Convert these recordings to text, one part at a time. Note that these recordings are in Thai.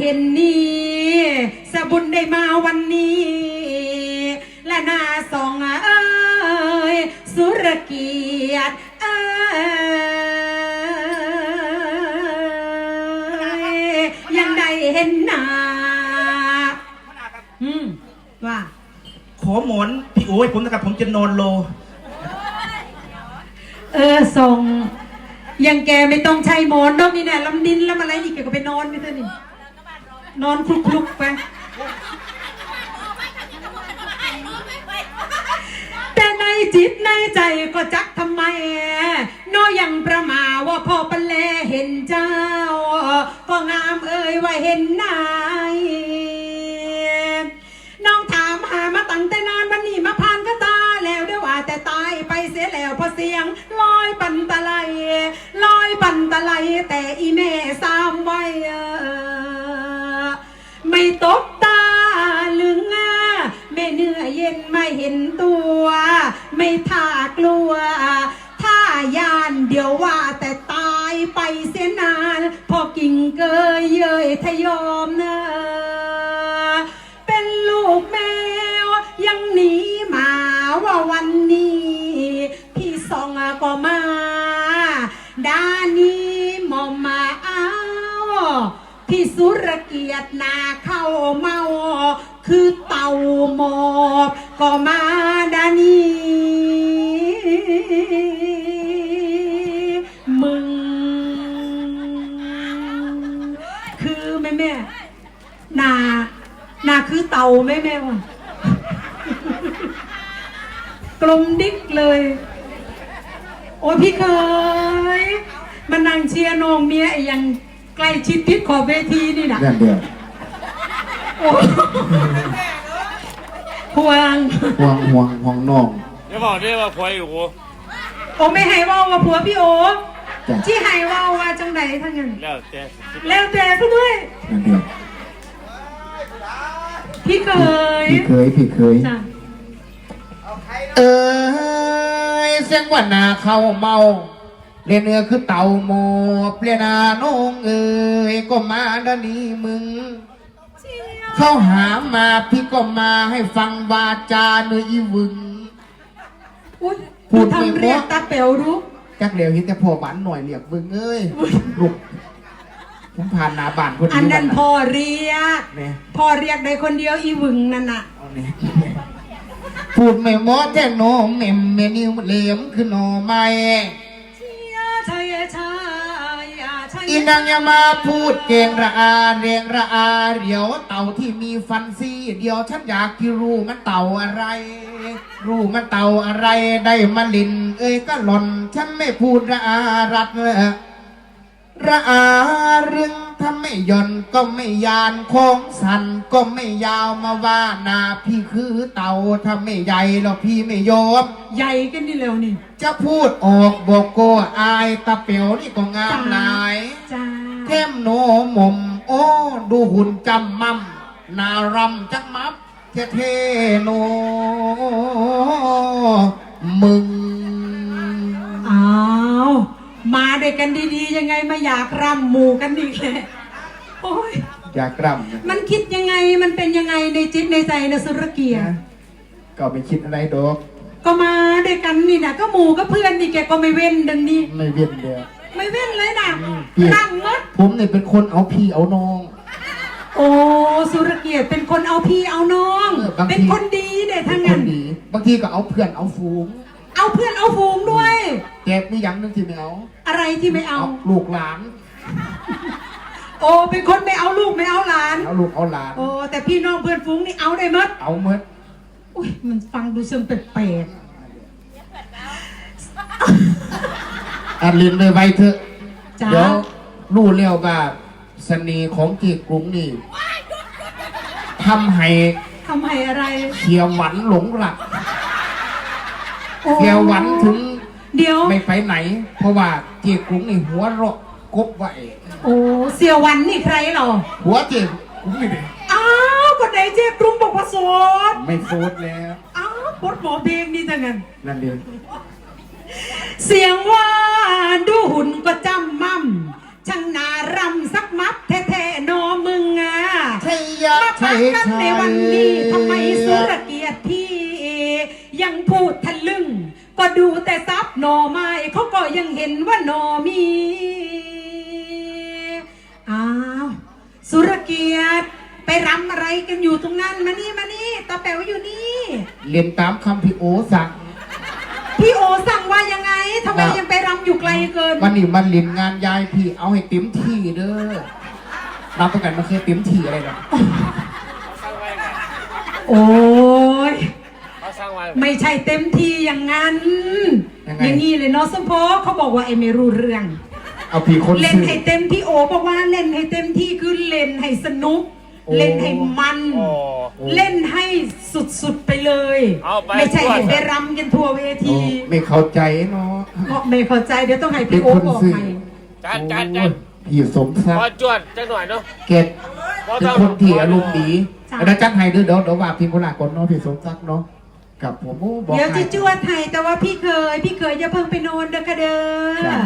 เห็นนี่สะบุญได้มาวันนี้ และนาสองเอ้ยสุรเกียรติเอ้ยยังได้เห็นหน้าอืมว่า ขอหมอนพี่โอ้ยผมนะครับผมจะนอนโล เออส่งยังแกไม่ต้องใช้หมอนดอกนี่แน่ลำดินลำอะไรนี่แกก็ไปนอนไปเถอะนี่ นอนคลุกๆไป แต่ในจิตในใจก็จักทำไมน้อยังประมาว่าพ่อปันแลเห็นเจ้า ก็งามเอ่ยว่าเห็นนายน้องถามหามาตั้งแต่นานวันนี้มาผ่านก็ตาแล้วเดี๋ยวว่าแต่ตายไปเสียแล้วพอเสียงลอยปันตะไลลอยปันตะไลแต่อีแม่สามไว้เออ ไม่ตบตาลึงอะไม่เหนื่อยเย็นไม่เห็นตัว ไม่ท่ากลัว ถ้ายานเดี๋ยวว่าแต่ตายไปเสียนาน พอกิ่งเกยเยยทยอมเนะเป็นลูกแมว ยังหนีมาว่าวันนี้ พี่สองก็มาด้านี สุรเกียรตินาเข้าเมาคือเต่าหมอบก็มาดานีมึง คือแม่แม่นานาคือเต่าแม่แม่วะกลมดิ๊กเลย โอ้ยพี่เคยมานั่งเชียร์น้องเมียไอ้ยัง ใกล้ชิดทิศขอบเวทีนี่นะนั่นเดียวโอ้ห่วง ห่วงห่วงห่วงน้องเดี๋ยวบอกได้ว่าพลอยอยู่กูโอ้ไม่ให้เว่าว่าผัวพี่โอจ้ะที่ให้เว่าว่าจังไหนทั้งนั้นแล้วแต่แล้วแต่ซะด้วยนั่นเดียวพี่เคยพี่เคยพี่เคย จ้ะเอ้ยเสียงว่านาเข้าเมา เรียนเนื้อคือเต่าโมเปลี่ยนนาน้องเอ้ยก็มาด้านนี้มึง เข้าหามาพี่ก็มาให้ฟังวาจาเนื้ออีวึง อุ๊ยพูดไม่ทำเรียกเพราะตาเป๋วรู้จักเหลียวเห็นแต่พ่อบ้านหน่อยเรียกวึงเอ้ยลูกผมผ่านหนาบ้านคนอันนี้นั้นวัพอเรียกเนี่ยพอเรียกได้คนเดียวอีหวึงนั่นน่ะเอาเนี่ยพูดไม่หมอแท่งโนมเมมเมนิวเหลี่ยมคือโนไม้ อีนางยามาพูดเก่งระอาเรียงระอา เดี๋ยวเต่าที่มีฟันซี่เดี๋ยวฉันอยากที่รู้มันเต่าอะไร รู้มันเต่าอะไรได้มาลิน เอ้ยก็หล่น ฉันไม่พูดระอารัดเลย ระอาเรื่องถ้าไม่หย่อนก็ไม่ยานโค้งสันก็ไม่ยาวมาว่าหนาพี่คือเต่าถ้าไม่ใหญ่แล้วพี่ไม่ยอมใหญ่กันนี่แล้วนี่ จะพูดออกบอกโกอายตาเปียวนี่ก็งามหลายจ้าเทมโนหมมโอ้ดูหุ่นจำมั่มนารำจักมับเทเทโน อยากรำหมู่กันอีกเลยโอ้ยอยากรำนะมันคิดยังไงมันเป็นยังไงในจิตในใจนะสุรเกียรติก็ไม่คิดอะไรดอกก็มาด้วยกันนี่นะก็หมู่ก็เพื่อนนี่แกก็ไม่เว้นดังนี้ ไม่เวียนเดียว ไม่เว้นเลยนะพี่ นั่งมัดผมเนี่ยเป็นคนเอาพี่เอาน้อง โอ้สุรเกียรติเป็นคนเอาพี่เอาน้อง เออบางที เป็นคนดีเด็ดเป็ทั้นงคนั้นนดีบางทีก็เอาเพื่อนเอาฝูง เอาเพื่อนเอาฝูงด้วย แต่มีอย่างหนึงที่ไม่เอา อะไรที่ไม่เอา ลูกหลาน โอ้เป็นคนไม่เอาลูกไม่เอาหลาน เอาลูกเอาหลาน โอ้แต่พี่น้องเพื่อนฝูงนี่เอาได้หมดเอาเมื่ออุ้ยมันฟังดูเชิงแปลกอันลินเลยไว้เถอะๆจ้าเดี๋ยวรู้เรียวว่าเสน่ห์ของจีกรุงนี่ทำให้ทำให้อะไรเขียวหวันหลงรัก โอ้เขียวหวันถึง เดี๋ยว ไม่ไปไหน เพราะว่าจีกรุงนี่หัวเราะกบไว้โอ้เสียวันนี่ใครเหรอหัวจีกรุงนี่ดิอ้าวก็ไหนเจ๊กรุงบอกว่าโสดไม่โฟดแล้วอ้าวปดหมอเพลงนี่ทั้งนั้นนั่นเองเสียงว่าดูหุ่นก็จำมั่มช่างน่ารำสักมับแท้ๆโนมึงอกันในวันนี้ทำไมสุรเกียรติพี่ยังพูดทะลึ่ง ก็ดูแต่ซับหนอไม้เขาก็ยังเห็นว่าหนอมีอ้าวสุรเกียรติไปรำอะไรกันอยู่ตรงนั้นมานี่มานี่ตาแป๋วอยู่นี่เรียนตามคำพี่โอสั่งพี่โอสั่งว่ายังไงทำไมครับยังไปรำอยู่ไกลเกินวันนี้มันเรียนงานยายพี่เอาให้เต็มที่เด้อรับประกันมันเคยเต็มที่อะไรหรอกสร้างไว้ไงโอ้ยเขาสร้าง ไว้ไม่ใช่เต็มที่อย่างนั้น ยังไง อย่างนี้เลยเนาะสมพอเขาบอกว่าไอ้ไม่รู้เรื่อง เอาพี่คนเล่นซื้อให้เต็มที่โอบอกว่าเล่นให้เต็มที่คือเล่นให้สนุก โอ้ เล่นให้มัน โอ้เล่นให้สุดๆไปเลย เอาไปไม่ใช่ทั่ว ให้ไปรำกันทั่วเวโอ้ทีไม่เข้าใจเนาะก็ไม่เข้าใจเดี๋ยวต้องให้เป็พี่นโอคนบอกซื้อใหม่จานจานจานโอ้ยพี่สมศักพอดิ์จวดจังหน่อยเนาะเก็บเป็นคนที่อารมณ์ดีแล้วจัดให้เด้อเดี๋ยวเดี๋ยวว่าพี่คนละก่อนเนาะพี่สมศักดิ์เนาะ กับผมโอ้บอกเดี๋ยวให้จะจวดให้แต่ว่าพี่เคย พี่เคยอย่าเพิ่งไปนอนเด้อค่ะเด้ครัอบ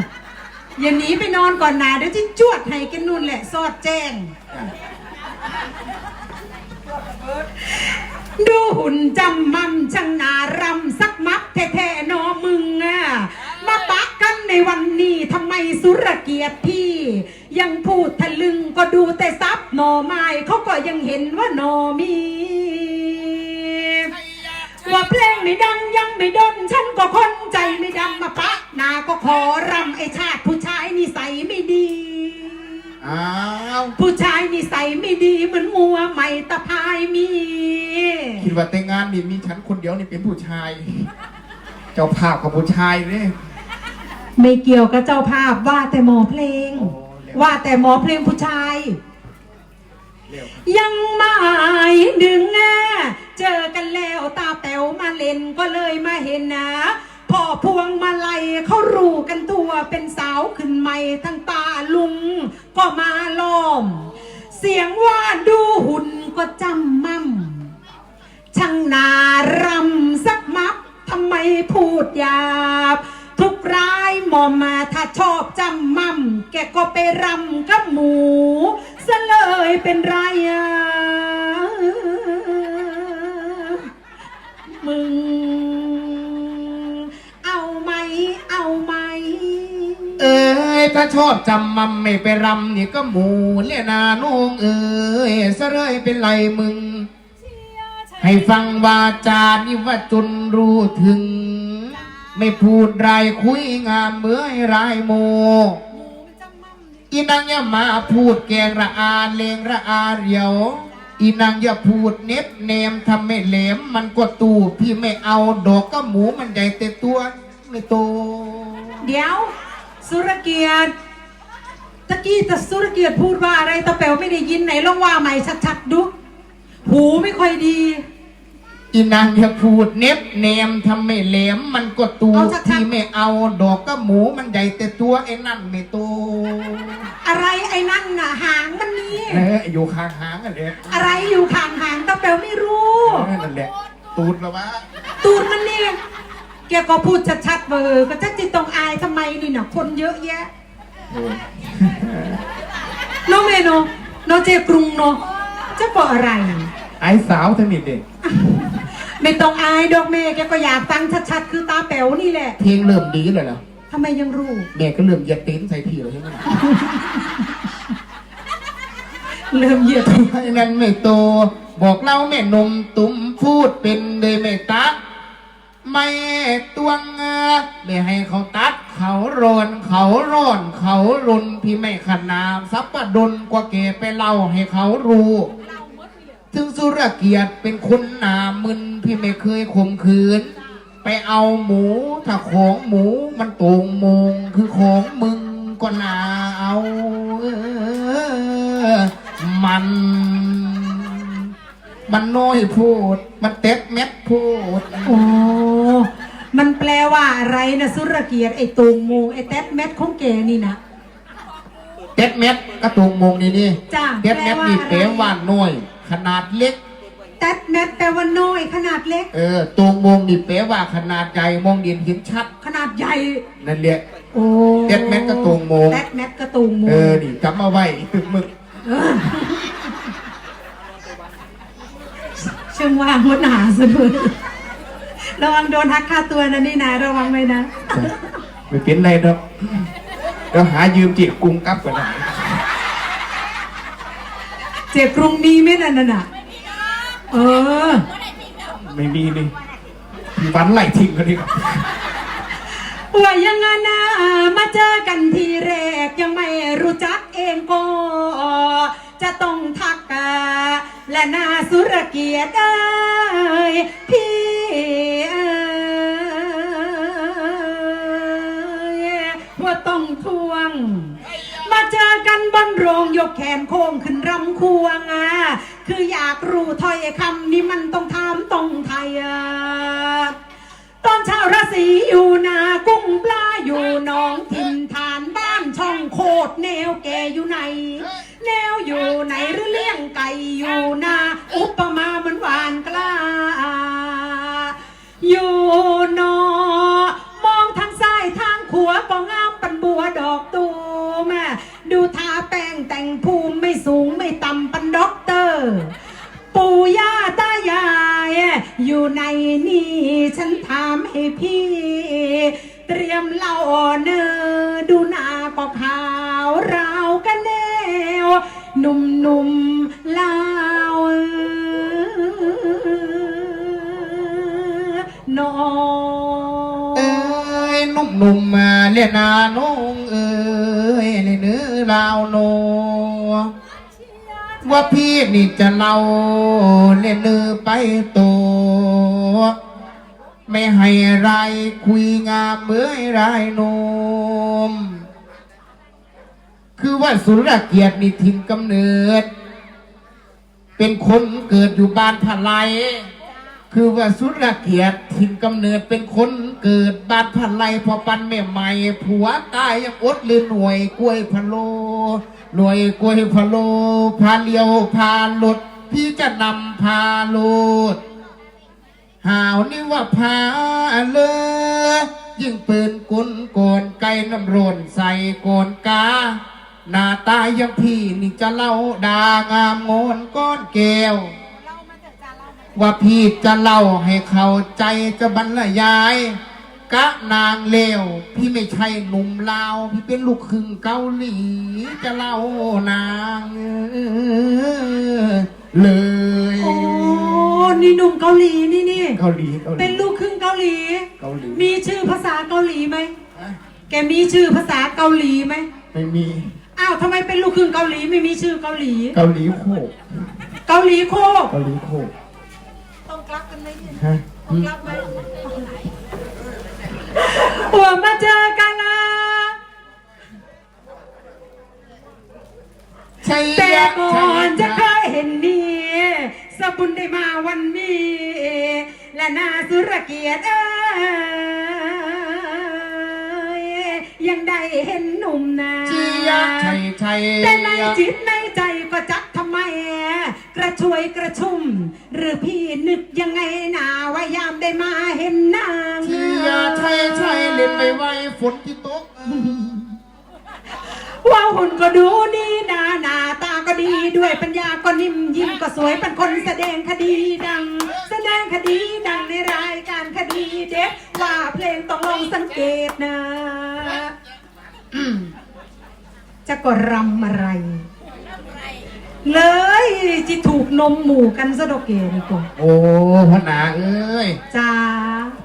อย่าหนีไปนอนก่อนนะเดี๋ยวจะจวดให้กันนู่นแหละสอดแจ้ง ดูหุ่นจำมั่มช่างนารำสักมักแท้ๆนอมึงอะมาปะกันในวันนี้ทำไมสุรเกียรติพี่ ยังพูดทะลึงก็ดูแต่ซับหนอไม้เขาก็ยังเห็นว่าหนอมี ว่าเพลงไม่ดังยังไม่ดนฉันก็คนใจไม่ดำมาปะหนาก็ขอรำไอชาติผู้ชายนิสัยไม่ดี อ้าวผู้ชายนิสัยไม่ดีเหมือนงัวไม่ตะพายมี คิดว่าแต่งงานนี่มีฉันคนเดียวนี่เป็นผู้ชาย เจ้าภาพกับผู้ชายเนี่ยไม่เกี่ยวกับเจ้าภาพว่าแต่หมอเพลงโอ้เร็วว่าแต่หมอเพลงผู้ชายเร็ว ยังไม่ดึงอะเจอกันแล้วตาแป๋วมาเล่นก็เลยมาเห็นนะพ่อพวงมาลัยเขารู้กันตัวเป็นสาวขึ้นใหม่ทั้งตาลุงก็มาล้อม เสียงว่าดูหุ่นก็จำมั่มช่างนารำสักมักทำไมพูดหยาบ ทุกร้ายหมอมมาถ้าชอบจำมั่มแกก็ไปรำกับหมู ซะเลยเป็นไรอะมึง เอาไหมเอาไหมเอ้ยถ้าชอบจำมัมไม่ไปรำนี่ก็หมูเล่นาน้องเอ้ยซะเลยเป็นไรมึง ให้ฟังวาจานี่ว่าจนรู้ถึง ไม่พูดไรคุยงามเมื่อยรโม อีนางอย่ามาพูดแกงระอาเลงระอาเรียว อีนางอย่าพูดเน็บเนมทำไม่แหลม มันก็ตูพี่ไม่เอาดอกก็หมูมันใหญ่แต่ตัวไม่โต เดี๋ยว สุรเกียรติตะกี้แต่สุรเกียรติพูดว่าอะไรตะแป๋วไม่ได้ยินไหนลองว่าใหม่ชัดๆดูหูไม่ค่อยดีอีนางอย่าพูดเน็บเนมทำไม่แหลมมันก็ตูเอาชัดๆพี่ไม่เอาดอกก็หมูมันใหญ่แต่ตัวไอ้นั่นไม่โต อะไรไอ้นั่นน่ะหางมันนี่เอออยู่ข้างหางกันเลยอะไรอยู่ข้างหางตะแป๋วไม่รู้ เออนั่นแหละตูดแล้ววะตูนมันนี่แกก็พูดชัดๆเบอร์ก็จะจิตตรงอายทำไมนี่น่ะคนเยอะแยะโอ้ยน้องเมโนน้องเจกรุงเนาะจะบอกอะไร ไอ้สาวทั้งนี้เด็กไม่ต้องอายดอกเมย์แกก็อยากฟังชัดๆ คือตาแป๋วนี่แหละ เพลงเริ่มดีเลยเหรอ ทำไมยังรู้ แม่ก็เริ่มเหยียดตีนใส่พี่แล้วใช่ไหมเริ่มเหยียดไอ้นั่นไม่โต บอกเล่าแม่นมตุ้มพูดเป็นเลยไม่ตัดไม่ตวงเงาไม่ให้เขาตัด เขาโรนเขาร้อน เขารุนพี่ไม่ขนามซับปะดนกว่าเกไปเล่าให้เขารู้ ถึงสุรเกียรติเป็นคนหนามึนพี่ไม่เคยข่มขืน ไปเอาหมู ถ้าของหมูมันโตงมงคือของมึงก็น่าเอาเออมัน มันน้อยพูด มันเต็ดเม็ดพูด โอ้ มันแปลว่าอะไรนะสุรเกียรติไอ้ตูงมูไอ้แต๊ดแมทของแกนี่นะเต็ดเม็ดกระตุงมงนี่นี่จ้ะเต็ดเม็ดนี่แปเป๋ลว่าอะไรว่าน้อย ขนาดเล็ก แต๊ดแมทแปลว่าน้อยขนาดเล็ก เออตวงมงนี่เป๋ว่าขนาดใหญ่มองเดียนเห็นชัด ขนาดใหญ่นั่นแหละโอ้แต๊ดแมทกระตูงโมงแต๊ดแมทกระตูงมูเออนี่จำมาไว้ตึกมึกช่างว่างหัวหนาเสมอระวังโดนหักค่าตัวนะนี่นะระวังไว้นะไม่เป็นไรดอกเดี๋ยวหายืมจิกรุงกลับก่อนนะเจ็บกรุงมีไหมนั่นน่ะ เออ ไม่มีนี่พี่วันไล่ทิ้งก็ดีกว่าว่ายังไงนะมาเจอกันทีแรกยังไม่รู้จักเองก็จะต้องทักกะและนาสุรเกียรติเอ้ยพี่เอ้ยว่าต้องทวง มาเจอกันบนโรงยกแขนโค้งขึ้นรำควงอะคืออยากรู้ถ้อยคำนี้มันต้องถามตรงไทยอะตอนเช้าราศีอยู่นากุ้งปลาอยู่หนองถิ่นฐานบ้านช่องโคดแนวแกอยู่ไหน แนวอยู่ไหนหรือเลี้ยงไก่อยู่นาอุปมาเหมือนหวานกล้า อยู่นอมองทางซ้ายทางขวาปองงามปันบัวดอกตู ดูทาแป้งแต่งภูมิไม่สูงไม่ต่ำปันด็อกเตอร์ ปู่ย่าตายาย อยู่ในนี่ฉันถามให้พี่ เตรียมเหล่าเนอดูหน้าก็ขาวราวกันแนวหนุ่มๆลาวนอเอ้ยหนุ่มๆมาเลียนาน้องเอ้ยในเอ้ ลาวโน ว่าพี่นี่จะเล่าเล่นลือไปตัว ไม่ให้ไรคุยงามเมื่อยไรนม คือว่าสุรเกียรตินี่ถิ่นกำเนิด เป็นคนเกิดอยู่บ้านพะไล คือว่าสุรเกียรติถิ่นกำเนิดเป็นคนเกิดบานพะไลพอปันแม่ใหม่ผัวตายยังอดหรือหน่วยกล้วยพะโลหน่วยกล้วยพะโล พาเลียวพาหลด พี่จะนำพาโลดหาวนี่ว่าพาเลยยิ่งปืนกุนโกนไก่น้ำร่นใส่โกนกาหน้าตายังพี่นี่จะเล่าด่างามโงนก้อนแก้ว ว่าพี่จะเล่าให้เข้าใจจะบรรยาย กะนางเลวพี่ไม่ใช่หนุ่มลาว พี่เป็นลูกครึ่งเกาหลีจะเล่านางเลยโอ้นี่หนุ่มเกาหลีนี่นี่เกาหลีเกาหลีเป็นลูกครึ่งเกาหลี เกาหลี มีชื่อภาษาเกาหลีไหมฮะแกมีชื่อภาษาเกาหลีไหมไม่มีอ้าวทำไมเป็นลูกครึ่งเกาหลีไม่มีชื่อเกาหลี เกาหลีโคกเกาหลีโคกเกาหลีโคกต้องก ลับกันไหมเนี่ยฮะต้องกลับไหมหัวมาเจอกันนะใช่แต่ก่อนจะเคยเห็นนี่สบุญได้มาวันนี้ และนาสุรเกียรติเอ้ยยังได้เห็นหนุ่มนาจียะใช่ใช่แต่ในจิตใน ชวยกระชุ่ม หรือพี่นึกยังไงนาว่ายามได้มาเห็นนางจียะใช่ใช่เล่นไม่ไหวฝนที่ตกว่าหุ่นก็ดูดีนาหน้าตาก็ดีด้วยปัญญาก็นิ่มยิ้มก็สวยเป็นคนแสดงคดีดัง แสดงคดีดังในรายการคดีเด็ดว่าเพลงต้องลองสังเกตนะอืมจะก็รำอะไร เลยจิถูกนมหมู่กันซะดอกเกดีกว่าโอ้พระนาเอ้ยจ้า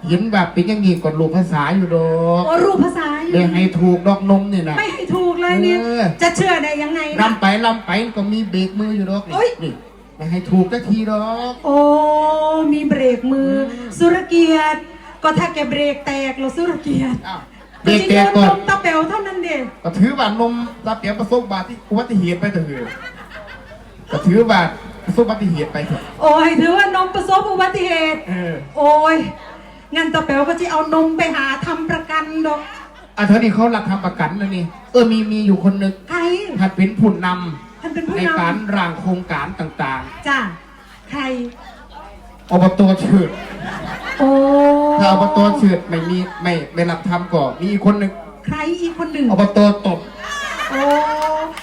เห็นแบบเป็นอยังงี้กดลูกภาษาอยู่ดอกโอ้รูปภาษาอยู่เดี๋ยวให้ถูกดอกนมนี่นะไม่ให้ถูกเลยเนี่ยเออจะเชื่อได้ยังไงนะ ลำไปลำไปก็มีเบรกมืออยู่ดอกเอ้ยนี่ไม่ให้ถูกสักทีดอก โอ้มีเบรกมือสุรเกียรติ ก็ถ้าแกเบรกแตกแล้วสุรเกียรติอ้าวเบรกแตกก็ก่อนนมตะเปวเท่านั้นเด็ก็ถือว่านมรับเปียประสบบาดที่อุบัติเหตุไปเถอะก็ ถือว่าประสบอุบัติเหตุไปเถอะโอ้ยถือว่านมประสบอุบัติเหตุ เออโอ้ย งั้นตะเปวก็จะเอานมไปหาทำประกันดอกอะเธอนี่เขารับทำประกันนะนี่เออมีมีอยู่คนหนึงใครหัดเป็นผู้นท่านเป็นำผู้ในนการร่างโครงการต่างจ้าใคร ๆอบตเฉิดโอ้ถ้าอบตเฉิดไม่มีไม่ไม่รับทำก็มีอีกคนหนึ่งใครอีกคนหนึ่ง อบตตบโอ้ท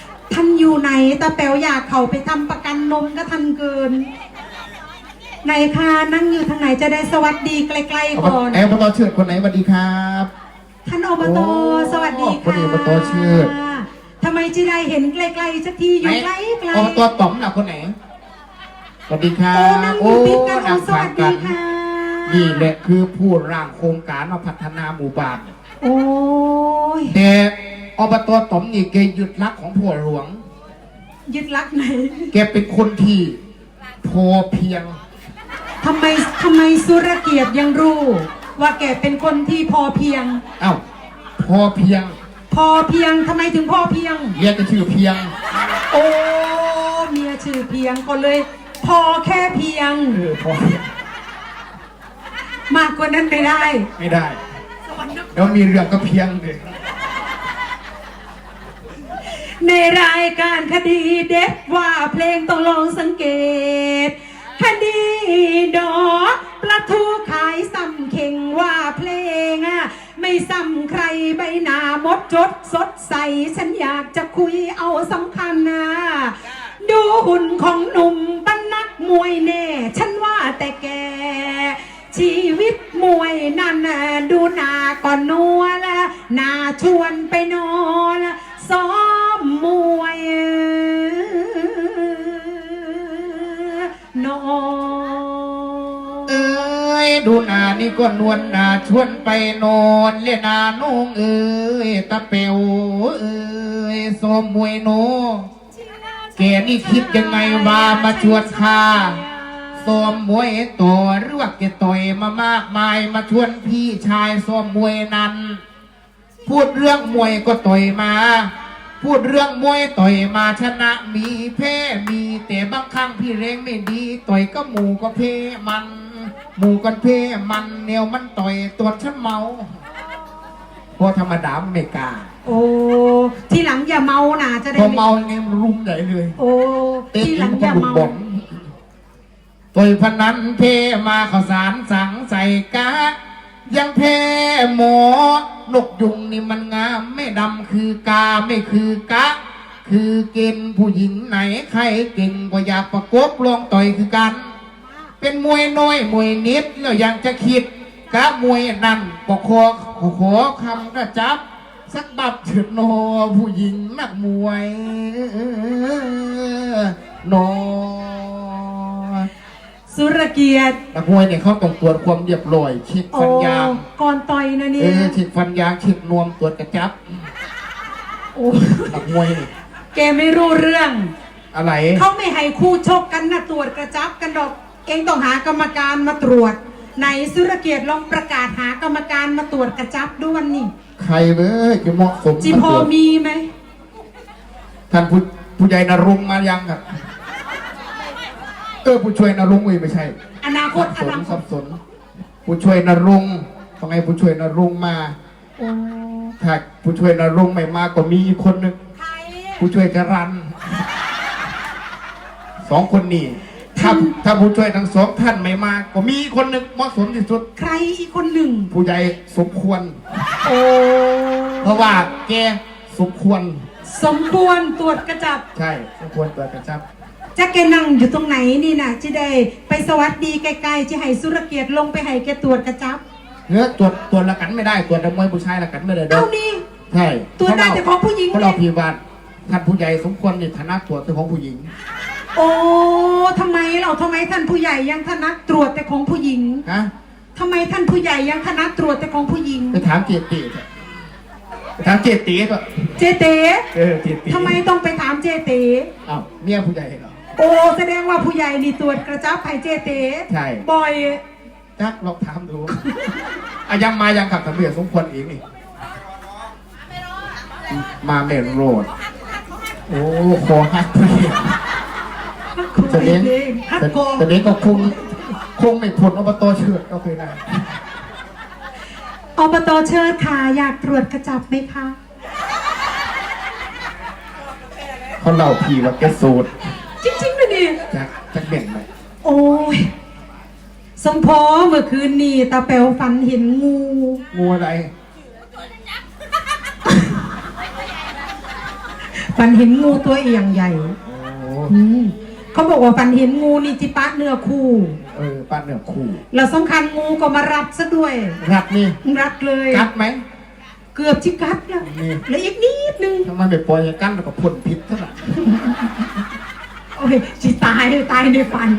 ่าน อยู่ไหนตาแป๋วอยากเขาไปทำประกันนมก็ทันเกินไหนคะนั่งอยู่ทางไหนจะได้สวัสดีไกลๆเอาก่อนแอลปตเชิดคนไหนสวัสดีครับท่านอบตโอ้สวัสดีคนค่ะอบตชื่อทำไมจีได้เห็นไกลๆสักทีอยู่ไกลไกลอบตต๋อมน่ะคนไหนสวัสดีครัโอ้บนั่งอยู่ติดกันนั่โอ้งสฟัวังสกัดีนค่ะนี่แหละคือผู้ร่างโครงการมาพัฒนาหมู่บ้านโอ้ยแต่อบตต๋อมนี่แกยึดรักของผัวหลวง ยึดรักไหนแกเป็นคนที่พอเพียง ทำไมทำไมสุรเกียรติยังรู้ ว่าแกเป็นคนที่พอเพียง เอ้า พอเพียงพอเพียงทำไมถึงพอเพียงเรียกกันชื่อเพียง โอ้เมียชื่อเพียงก็เลย พอแค่เพียง เออพอเพียงมากกว่านั้นไม่ได้ ไม่ได้ เดี๋ยวมีเรื่องก็เพียงเลย ในรายการคดีเด็ดว่าเพลงต้องลองสังเกต คดีดอปลาทูขายซ้ำเข่งว่าเพลงอะไม่ซ้ำใครใบหน้ามดจดสดใส ฉันอยากจะคุยเอาสำคัญนะดูหุ่นของหนุ่มปันนักมวยแน่ ฉันว่าแต่แก ชีวิตมวยนั่นดูหน้าก่อนนัวละน่าชวนไปนอน ซ้อมมวยนอเอ้ยดูน้านี่ก็นวลน้าชวนไปนอนเล่นหน้านุ่งเอ้ยตะเปียวเอ้ยสมมวยโนแกนี่คิดยังไงว่ามาชวนข้าซ้อมมวยต่อหรือว่าแกต่อยมามากมายมาชวนพี่ชายซ้อมมวยนั้น พูดเรื่องมวยก็ต่อยมา พูดเรื่องมวยต่อยมาชนะมีแพ้มีแต่บางครั้งพี่เร่งไม่ดีต่อยก็หมูก็เพมันหมูกันเพมันแนวมันต่อยตัวฉันเมาเพราะธรรมดาไม่กล้าโอ้ทีหลังอย่าเมานะจะได้พอไม่เมายังไงมันรุมใหญ่เลยโอ้เตะทีหลังกิอนย่าก็บุกเมาบ่นต่อยพนันเพมาข้าวสารสังใส่กะ ยังเพหมอนกยุงนี่มันงามไม่ดำคือกาไม่คือกะ คือเกณฑ์ผู้หญิงไหนใครเก่งก็อยากประกบลองต่อยคือกัน เป็นมวยน้อยมวยนิดแล้วยังจะคิดกะมวยนั่นก็ขอขอขอคำกระจับ สักบับเถิดโนผู้หญิงนักมวยโน สุรเกียรตินักมวยเนี่ยเขาต้องตรวจความเรียบร้อยเช็คโอ้ฟันยางก่อนต่อยนะเอเนี่ยอเช็คฟันยางเช็คนวมตรวจกระจับโอ้นักมวยนี่แกไม่รู้เรื่อง อะไรเขาไม่ให้คู่ชกกันนะตรวจกระจับกันดอก เองต้องหากรรมการมาตรวจไหนสุรเกียรติลองประกาศหากรรมการมาตรวจกระจับด้วยวันนี้ใครเว้ยจะเหมาะสมจีพอมาตรวจมีไหมท่านผู้ผู้ใหญ่นรงค์มายังครับ เออผู้ช่วยนรงค์เว้ยไม่ใช่อนาคสัตบอสนนาคสัตบสน ผู้ช่วยนรงค์ต้องให้ผู้ช่วยนรงค์มา โอ้ถ้าผู้ช่วยนรงค์ไม่มาก็มีอีกคนหนึ่งใครผู้ช่วยจรันสองคนนี่ถ้าถ้าผู้ช่วยทั้งสองท่านไม่มาก็มีอีกคนหนึ่งเหมาะสมที่สุด ใครอีกคนหนึ่ง ผู้ใหญ่สมควร โอ้เพราะว่าแกสมควร สมควรตรวจกระจับ ใช่สมควรตัวกระชับ จะแกนั่งอยู่ตรงไหนนี่นะจะได้ไปสวัสดีไกลๆจะให้สุรเกียรติลงไปให้แกตรวจกระจับเนื้อตัวตัวละกันไม่ได้ตัวนักมวยผู้ชายละกันไม่ได้เด้เอาอนี่ใช่ตัวได้แต่ของผู้หญิงเพราะเราพิวาทท่านผู้ใหญ่สมควรในฐานะตัวเป็นของผู้หญิง โอ้ทำไมเราทำไมท่านผู้ใหญ่ยังถนัดตรวจแต่ของผู้หญิงฮะทำไมท่านผู้ใหญ่ยังถนัดตรวจแต่ของผู้หญิง ไปถามเจตีเถอะไปถามเจตีก็เจเต๋เออเจตีทำไมต้องไปถามเจเต๋อ้าวเมียผู้ใหญ่เหรอโอ้แสดงว่าผู้ใหญ่นี่ตรวจกระจับให้เจเต๋ใช่ บ่อยจักลองถามดูอายังมายังขับตำรวจสมควรอีกนี่มาเมนโรด โอ้คอหักไปฮักโคจะเลี้ยงเองฮักโคแต่นี้ก็คงคงไม่พ้นอบตเชิดก็เคยได้อบตเชิดค่ะอยากตรวจกระจับไหมคะ เขาเล่าพี่ว่าแกโสูตรจริงๆนะนี่ จากจากเบ่งไหมโอ้ย สมพอเมื่อคืนนี่ตาแป๋วฝันเห็นงู งูอะไรฝันเห็นงูตัวเอียงใหญ่โอ้อืมเขาบอกว่าฝันเห็นงูนี่จิปะเนื้อคู่ เออป้าเนื้อคู่แล้วสำคัญงูก็มารับซะด้วย รักนี่รัดเลย กัดไหม เกือบจิกัดแล้วนี่เหลืออีกนิดนึงทำไมไปปล่อยให้กันแล้วก็พ่นพิษเท่าไหร่ โอ้ยจิตายตายในฝัน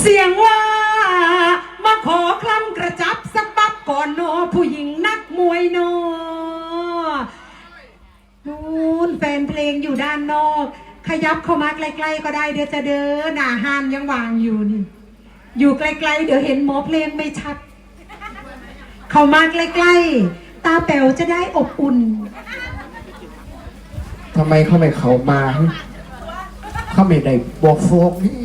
เสียงว่า มาขอคลำกระจับสักปับก่อนโนผู้หญิงนักมวยโนนู่นแฟนเพลงอยู่ด้านนอก ขยับเข้ามาใกล้ๆก็ได้เดี๋ยวจะเดินหน้าห้านยังวางอยู่นี่ อยู่ไกลๆเดี๋ยวเห็นหมอเพลงไม่ชัด เข้ามาใกล้ๆตาแป๋วจะได้อบอุ่นทำไมเขาไม่เขามา เขาไม่ได้บอกโฟกนี่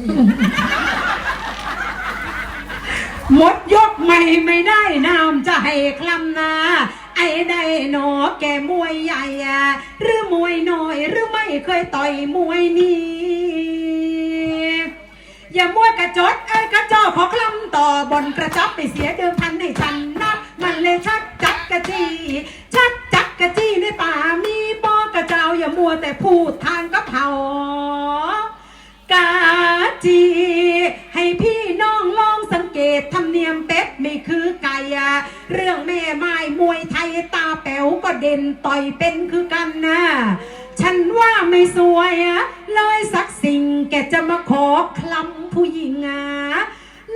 หมดยกไม่ไม่ได้น้ำจะให้คลำนาไอ้ได้หนอแกมวยใหญ่อะหรือมวยน้อยหรือไม่เคยต่อยมวยนี้อย่ามัวกระจดไอ้กระจอขอคลำต่อบนกระจับไปเสียเดิมพันให้ฉันนับมันเลยชักจักกะจีชักจักกะจีในป่ามีปอก ระเจ้าอย่ามัวแต่พูดทางกระเพรากาจี ให้พี่น้องลองสังเกตทำเนียมเป็ดไม่คือไก่อะเรื่องแม่ไม้มวยไทยตาแป๋วก็เด่นต่อยเป็นคือกันนะฉันว่าไม่สวยอะเลยสักสิ่งแกจะมาขอคลำผู้หญิงอะ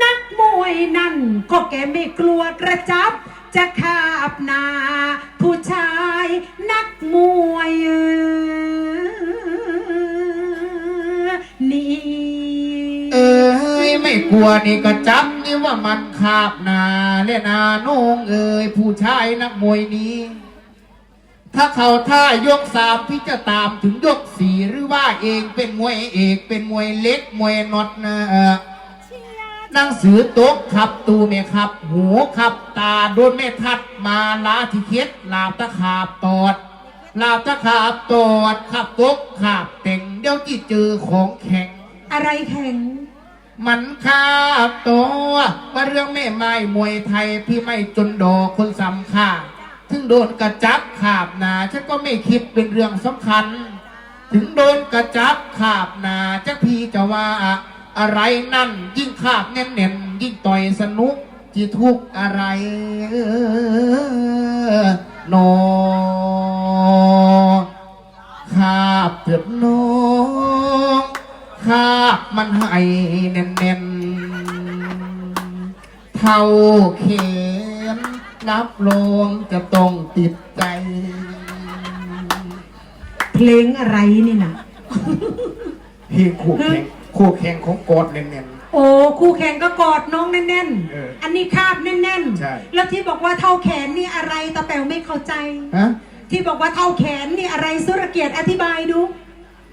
นักมวยนั่นก็แกไม่กลัวกระจับ จะขาบนา ผู้ชายนักมวยเออนี่เอ้ยไม่กลัวนี่ก็จับนี่ว่ามันขาบนาเล่นาโนงเอ้ยผู้ชายนักมวยนี้ ถ้าเขาท่ายกสามพี่จะตามถึงยกสี่หรือว่าเองเป็นมวยเอกเป็นมวยเล็กมวยน็อตนะเออ หนังสือโต๊ะขับตูเมขับ หูขับตาโดนไม่ทัดมาลาที่เค็ดลาบตะขาบตอดลาบตะขาบตอดขับโต๊ะขับเต่งเดี๋ยวจีเจอของแข็ง อะไรแข็ง มันคาบตัวว่าเรื่องแม่ไม้มวยไทยพี่ไม่จนดอกคนสำคัญถึงโดนกระจับขาบหนาฉันก็ไม่คิดเป็นเรื่องสำคัญ ถึงโดนกระจับขาบหนาจะพี่จะว่า อะไรนั่น ยิ่งขาบแน่นเน่นยิ่งต่อยสนุกจีทุกอะไรโนขาบเถิดน้องขาบมันให้แน่นเน่นเท่าเข็มรับรองจะต้องติดใจ เพลงอะไรนี่นะพี่คู่แข่ง คู่แข่งของกอดแน่นโอ้คู่แข่งก็กอดน้องแน่นเออๆ อันนี้คาบแน่นใช่ ๆ แล้วที่บอกว่าเท่าแขนนี่อะไรตาแป๋วไม่เข้าใจ ๆฮะที่บอกว่าเท่าแขนนี่อะไรสุรเกียรติอธิบายดู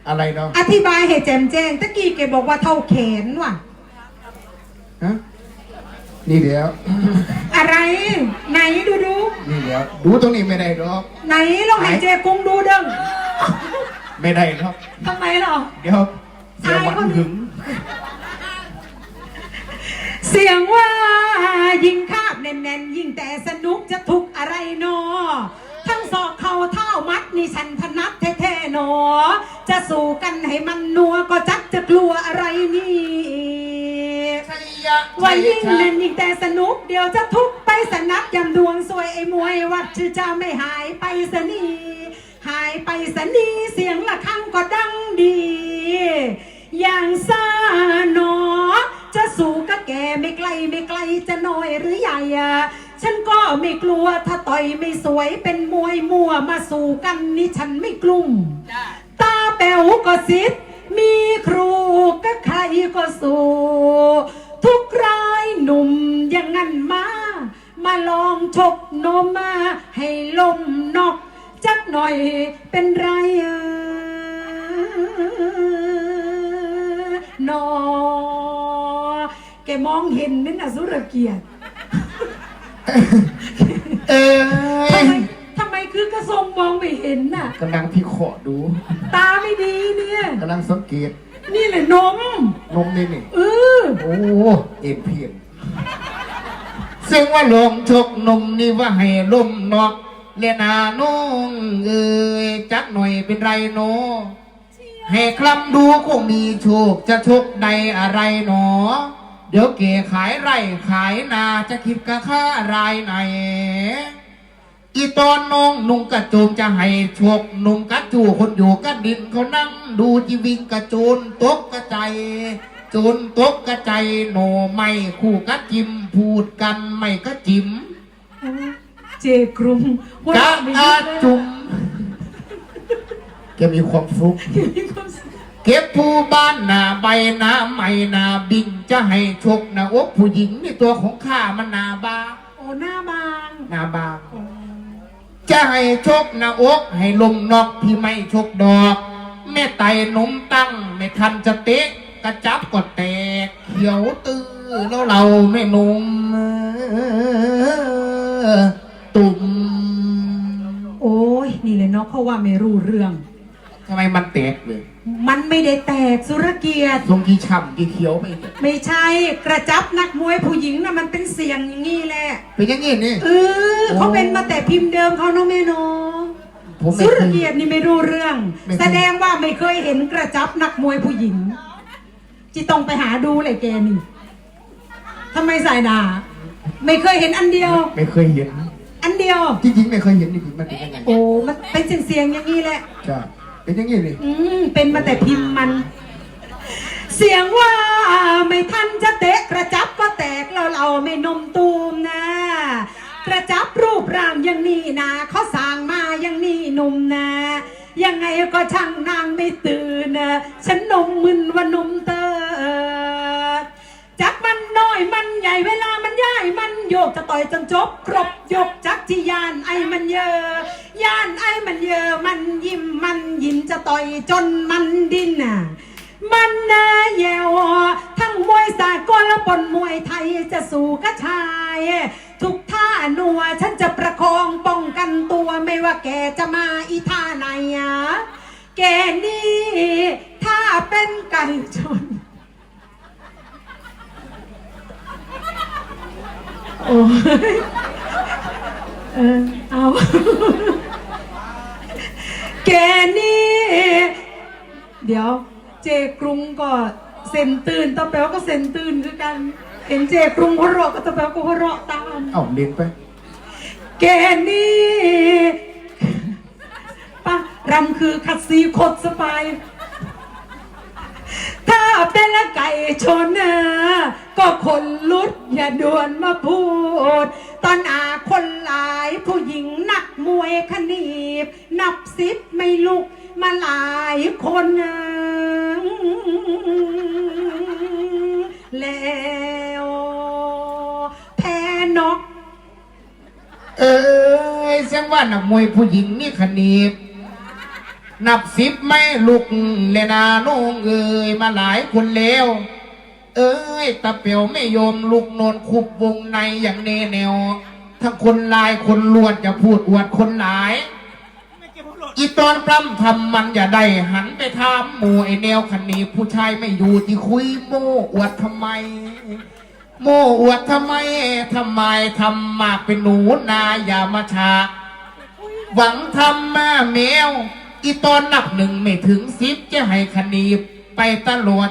อะไรเนาะอธิบายให้แจมแจ้งตะกี้แกบอกว่าเท่าแขนว่ะ ฮะนี่เดี๋ยว อะไร ไหนดูดู นี่เดี๋ยว ดูตรงนี้ไม่ได้หรอกไหนลองให้เจกุ้งดูเด้งไม่ได้หรอกทำไมหรอ เดี๋ยว เดี๋ยวมันหึง เสียงว่ายิงคาบแน่นๆ ยิงแต่สนุกจะทุกอะไรนอ ทั้งศอกเข่าเท้ามัดนี่ฉันถนัดแท้ๆหนอ จะสู้กันให้มันนัวก็จักจะกลัวอะไรนี่ว่ายิ่งเล่นยิ่งแต่สนุกเดี๋ยวจะทุกไปสนับยำดวงสวยไอ้มวยวัดชื่อจะไม่หายไปสนีหายไปสนีเสียงละครั้งก็ดังดี อย่างซาหนอ จะสู้กับแกไม่ไกลไม่ไกลจะน้อยหรือใหญ่อะฉันก็ไม่กลัวถ้าต่อยไม่สวยเป็นมวยมัวมาสู้กันนี่ฉันไม่กลุ่ม ตาแป๋วก็สิทธิ์มีครูก็ใครก็สู้ทุกรายหนุ่มอย่างนั้นมา มาลองชกนมมาให้ลมนอกจักหน่อยเป็นไรอะ นอ แกมองเห็นนั่นอสุรเกียรติเอ้ทำยไมทำไมคือกระทรงมองไม่เห็นน่ะ กำลังพี่ขอดูตาไม่ดีเนี่ย กำลังสังเกตนี่แหละนมนมนี่นี่ เออโอ้เอ็นเพียนซึ่งว่าลงชกนมนี่ว่าให้ลมนอกเลียนานุ่งเอ้ยจักหน่อยเป็นไรโน ให้คลำดูคงมีโชคจะโชคใดอะไรหนอ เดี๋ยวเก๋ขายไร่ขายนาจะคิดกะค่ารายไหน อีตอนน้องนุ่งกระโจมจะให้โชคหนุ่มกระจูคนอยู่กระดินเขานั่งดูจีวิงกระโจนตกกระใจโจนตกกระใจโหนไม่คู่กระจิมพูดกันไม่กระจิม เจกรุงหัวกะเราะไม่หยุอาดเลยจุม แกมีความฟลุกมีความสุข เก็บผู้บ้านหน้าใบหน้าไม่หน้าบินจะให้ชกหน้าอกผู้หญิงในตัวของข้ามันหน้าบางโอ้หน้าบางหน้าบางจะให้ชกหน้าอกให้ลมนอกที่ไม่ชกดอก แม่ไต่นมตั้ง ไม่ทันจะเตะกระจับก็แตก เขียวตื้อแล้วเราไม่นุ่มตุ่ม โอ้ยนี่เลยเนาะเพราะว่าไม่รู้เรื่องทำไมมันแตกเลยมันไม่ได้แตกสุรเกียรติทรงกี่ช่ำกี่เขียวไปเนี่ยไม่ใช่กระจับนักมวยผู้หญิงนะมันเป็นเสียงอย่างนี้แหละเป็นอย่างนี้นี่ เออเขาเป็นมาแต่พิมพ์เดิมเขาเนาะแม่เนาะผมไม่สุเครยเกียรตินี่ไม่รู้เรื่อง ไม่เคย แสดงว่าไม่เคยเห็นกระจับนักมวยผู้หญิงจิต้องไปหาดูเลยแกนี่ทำไมสายดา ไม่เคยเห็นอันเดียว ไม่เคยเห็น อันเดียว จริงๆไม่เคยเห็นจริงๆมันเป็นยังไงโอ้มันเป็นเสียงๆอย่างนี้แหละ จ้า เป็นอย่างนี้เลยอืมเป็นมาแต่พิมพ์มัน เสียงว่าไม่ทันจะเตะกระจับก็แตกแล้วเราไม่นมตูมนะ กระจับรูปร่างอย่างนี้นะเขาสร้างมาอย่างนี้หนุ่มนะ ยังไงก็ช่างนางไม่ตื่นนะฉันนมมึนว่านมเตอ จักมันน้อยมันใหญ่เวลามันย่ายมันโยกจะต่อยจนจบ ครบยกจักที่ยานไอ้มันเยอะย่านไอ้มันเยอะมันยิ้มมันยิ้มจะต่อยจนมันดิ้นน่ะมันนาแยวทั้งมวยสากลและปนมวยไทยจะสู้กับชาย ทุกท่าหนัวฉันจะประคองป้องกันตัวไม่ว่าแกจะมาอีท่าไหนอะแกนี่ถ้าเป็นไก่ชน โอ้ยเออเอาแกนี่ เดี๋ยว เจกรุงก็เซนตื่นตะแป๊วก็เซนตื่นคือกันเห็นเจกรุงหัวเราะก็ตะแป๊วก็หัวเราะตาม เอ้าเลี้ยงไป แกนี่ปะรำคือขัดสีโคตรสบาย ถ้าเป็นไก่ชนนะก็คนลุดอย่าด่วนมาพูด ตอนอาคนหลายผู้หญิงนักมวยขนีบ นับสิบไม่ลุกมาหลายคนนะแล้วแพ้นก เอ้ยเสียงว่านักมวยผู้หญิงนี่ขนีบ นับสิบไม่ลุกเลนาน้องเอ้ยมาหลายคนแล้ว เอ้ยตะเปียวไม่ยอมลุกนอนคุบวงในอย่างเนแนวทั้งคนลายคนลวดจะพูดอวดคนหลาย อีตอนปล้ำทำมันอย่าได้หันไปทำหมู่ไอแนวคันนี้ ผู้ชายไม่อยู่ที่คุยโม่อวดทำไม โม่อวดทำไมทำไมทำมากเป็นหนูนาอย่ามาฉาหวังทำแมาแมว อีตอนนับหนึ่งไม่ถึงสิบจะให้คณีไปตลอด